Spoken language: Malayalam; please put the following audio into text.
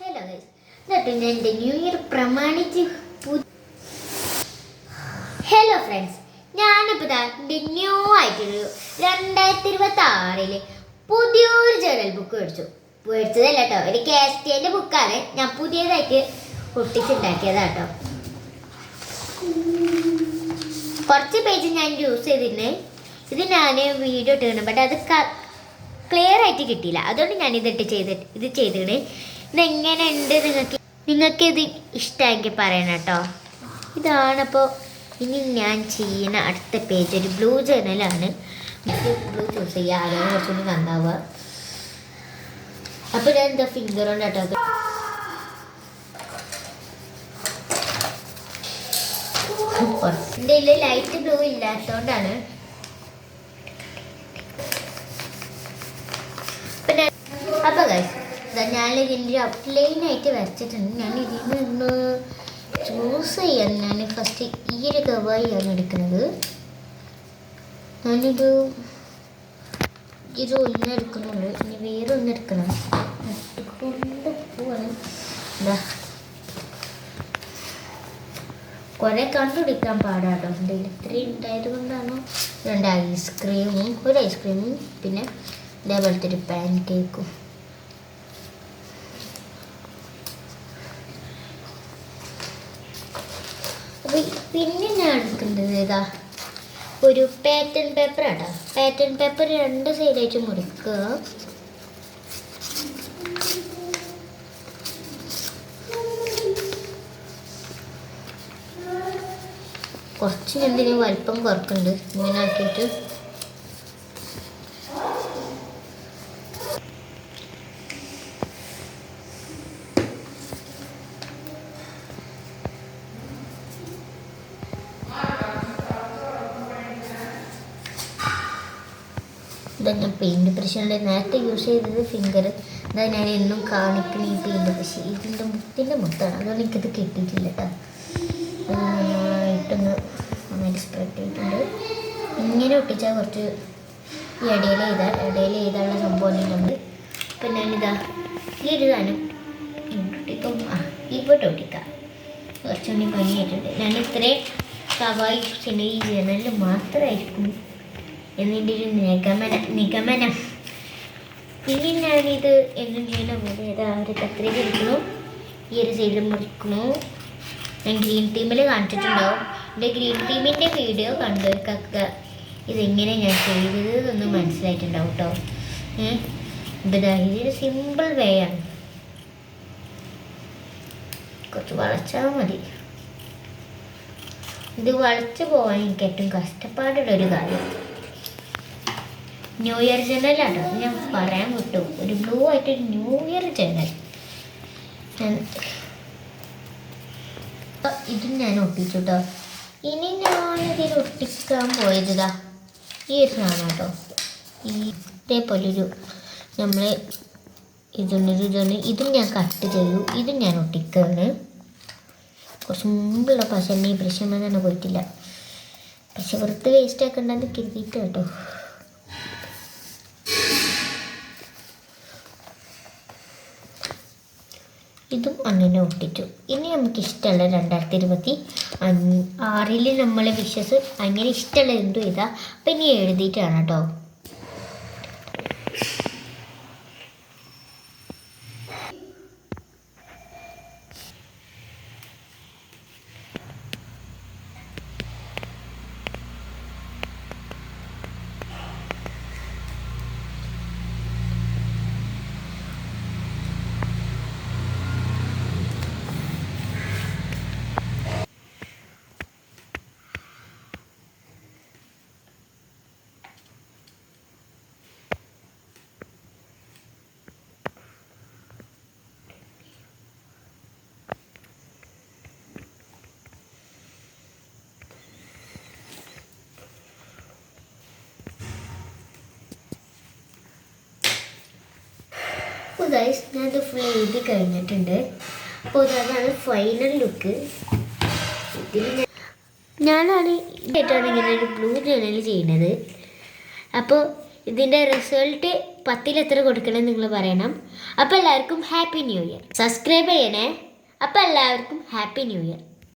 ഹലോ ഗൈസ് എന്നിട്ട് ഞാൻ എന്റെ ന്യൂ ഇയർ പ്രമാണിച്ച് ഹലോ ഫ്രണ്ട്സ് ഞാനിപ്പോൾ എന്റെ ന്യൂ ആയിട്ടൊരു രണ്ടായിരത്തി ഇരുപത്തി ആറിൽ പുതിയൊരു ജേണൽ ബുക്ക് മേടിച്ചു. മേടിച്ചതല്ല കേട്ടോ ഒരു കാസ്റ്റിയന്റെ ബുക്കാണ് ഞാൻ പുതിയതായിട്ട് ഒട്ടിച്ചുണ്ടാക്കിയതാണ് കേട്ടോ കുറച്ച് പേജ് ഞാൻ യൂസ് ചെയ്തിരുന്നേ. ഇത് ഞാൻ വീഡിയോ ഇട്ടിരുന്നു ബട്ട് അത് ക്ലിയർ ആയിട്ട് കിട്ടിയില്ല. അതുകൊണ്ട് ഞാൻ ഇതിട്ട് ചെയ്തിട്ട് ഇത് ചെയ്തിട്ട് ഇതെങ്ങനെ ഉണ്ട് നിങ്ങൾക്ക്? നിങ്ങൾക്ക് ഇത് ഇഷ്ടമെങ്കിൽ പറയണം കേട്ടോ. ഇതാണപ്പോൾ ഇനി ഞാൻ ചെയ്യുന്ന അടുത്ത പേജ്. ഒരു ബ്ലൂ ജേണലാണ് ബ്ലൂ ചൂസ് ചെയ്യുക അതാണ് കുറച്ചുകൂടി നന്നാവുക. അപ്പോൾ ഞാൻ എന്താ ഫിംഗർ കൊണ്ട് കേട്ടോ എന്റെ ലൈറ്റ് ബ്ലൂ ഇല്ലാത്തതുകൊണ്ടാണ്. പിന്നെ അപ്പോൾ ഗൈസ് ഞാൻ ഔട്ട്ലൈൻ ആയിട്ട് വരച്ചിട്ടുണ്ട്. ഞാൻ ഇതിൽ നിന്ന് ചൂസ് ചെയ്യാൻ ഞാൻ ഫസ്റ്റ് ഈ ഒരു കവായിയാണ് എടുക്കുന്നത്. ഞാനിത് ഇത് ഒന്ന് ഇനി വേറെ ഒന്ന് എടുക്കണം. കൊണ്ട് പോവാണ്. എന്താ കുറെ കണ്ടുപിടിക്കാൻ പാടാട്ടോ. എന്റെ ഇത്രയും ഉണ്ടായത് കൊണ്ടാണോ രണ്ട് ഐസ്ക്രീമും ഒരു ഐസ്ക്രീമും പിന്നെ ഇതേപോലത്തെ ഒരു പാൻ കേക്കും അപ്പൊ പിന്നെ ഞാൻ എടുക്കേണ്ടത് ഇതാ. ഒരു പാറ്റേൺ പേപ്പർ ആട്ടോ പാറ്റേൺ പേപ്പർ രണ്ട് സൈഡായിട്ട് മുറിക്കുക. കുറച്ച് എന്തിനും വലിപ്പം കുറക്കുന്നുണ്ട്. ഇങ്ങനെ ആക്കിയിട്ട് ഇതാ ഞാൻ പെയിന്റ് ബ്രഷുണ്ട് നേരത്തെ യൂസ് ചെയ്തത് ഫിംഗർ ഇതാ ഞാൻ എന്നും കാണിക്കുന്ന ഈ പെയിന്റ് ബ്രഷ് ഇതിന്റെ മുത്തിന്റെ മുത്താണ്. അതുകൊണ്ട് എനിക്കത് കിട്ടിയിട്ടില്ല കേട്ടോ നന്നായിട്ടൊന്ന് നന്നായിട്ട് സ്പ്രെഡ് ചെയ്തിട്ടുണ്ട്. ഇങ്ങനെ ഒട്ടിച്ചാൽ കുറച്ച് ഈ ഇടയിൽ ചെയ്താൽ ഇടയിൽ ചെയ്താലുള്ള സംഭവം നമ്മൾ ഇപ്പം ഞാനിതാ ഈ ഒരു സാധനം ഒട്ടിക്കും. ആ ഇവിടെ ഒട്ടിക്കാം. കുറച്ചുകൂടി ഭംഗിയായിട്ടുണ്ട്. ഞാൻ ഇത്രയും കവായി ഈ ജനലിൽ മാത്രമായിരിക്കും എന്നിന്റെ ഒരു നിഗമന നിഗമനം. ഇനി ഞാനിത് എന്നും ചെയ്യുന്ന പോലെ ആ ഒരു കത്രിക എടുക്കുന്നു. ഈ ഒരു സൈഡിൽ മുറിക്കുന്നു. ഞാൻ ഗ്രീൻ ടീമിൽ കാണിച്ചിട്ടുണ്ടാവും. എന്റെ ഗ്രീൻ ടീമിന്റെ വീഡിയോ കണ്ടവർക്കൊക്കെ ഇതെങ്ങനെ ഞാൻ ചെയ്തത് എന്നൊന്നും മനസ്സിലായിട്ടുണ്ടാവും കേട്ടോ. ഇതൊരു സിമ്പിൾ വേ ആണ്. കുറച്ച് വളച്ചാൽ മതി. ഇത് വളച്ചു പോകാൻ എനിക്ക് ഏറ്റവും കഷ്ടപ്പാടുള്ളൊരു കാര്യം. ന്യൂ ഇയർ ജനലാണ് ഞാൻ പറയാൻ കിട്ടും ഒരു ബ്ലൂ ആയിട്ട് ന്യൂ ഇയർ ജനൽ ഇതും ഞാൻ ഒട്ടിച്ചു കേട്ടോ ഇനി ഞാൻ ഇതിൽ ഒട്ടിക്കാൻ പോയത് ഇതാ. ഈ ഒരു സാധനം കേട്ടോ ഈ ഇതേപോലെ ഒരു നമ്മൾ ഇതുണ്ട് ഇതുണ്ട്. ഇതും ഞാൻ കട്ട് ചെയ്തു. ഇതും ഞാൻ ഒട്ടിക്കുകയാണ് കുറച്ച് മുമ്പുള്ള പശ ഈ ബ്രഷ് തന്നെ പോയിട്ടില്ല. പക്ഷെ വെറുതെ വേസ്റ്റ് ആക്കണ്ടെന്ന് കരുതിയിട്ട് കേട്ടോ ഇതും അങ്ങനെ ഒട്ടിച്ചു. ഇനി നമുക്ക് ഇഷ്ടമുള്ള രണ്ടായിരത്തി ഇരുപത്തി അഞ്ച് ആറിൽ നമ്മളെ വിഷസ് അങ്ങനെ ഇഷ്ടമുള്ള എന്തും ഇതാ. അപ്പം ഇനി എഴുതിയിട്ടാണ് കേട്ടോ. ഗൈസ് ഞാനത് ഫുൾ എഴുതി കഴിഞ്ഞിട്ടുണ്ട്. അപ്പോൾ അതാണ് ഫൈനൽ ലുക്ക് ഞാനാണ് ഇതായിട്ടാണ് ഇങ്ങനെ ഒരു ബ്ലൂ ജേണൽ ചെയ്യുന്നത്. അപ്പോൾ ഇതിന്റെ റിസൾട്ട് പത്തിൽ എത്ര കൊടുക്കണം നിങ്ങൾ പറയണം. അപ്പോൾ എല്ലാവർക്കും ഹാപ്പി ന്യൂ ഇയർ സബ്സ്ക്രൈബ് ചെയ്യണേ. അപ്പോൾ എല്ലാവർക്കും ഹാപ്പി ന്യൂ ഇയർ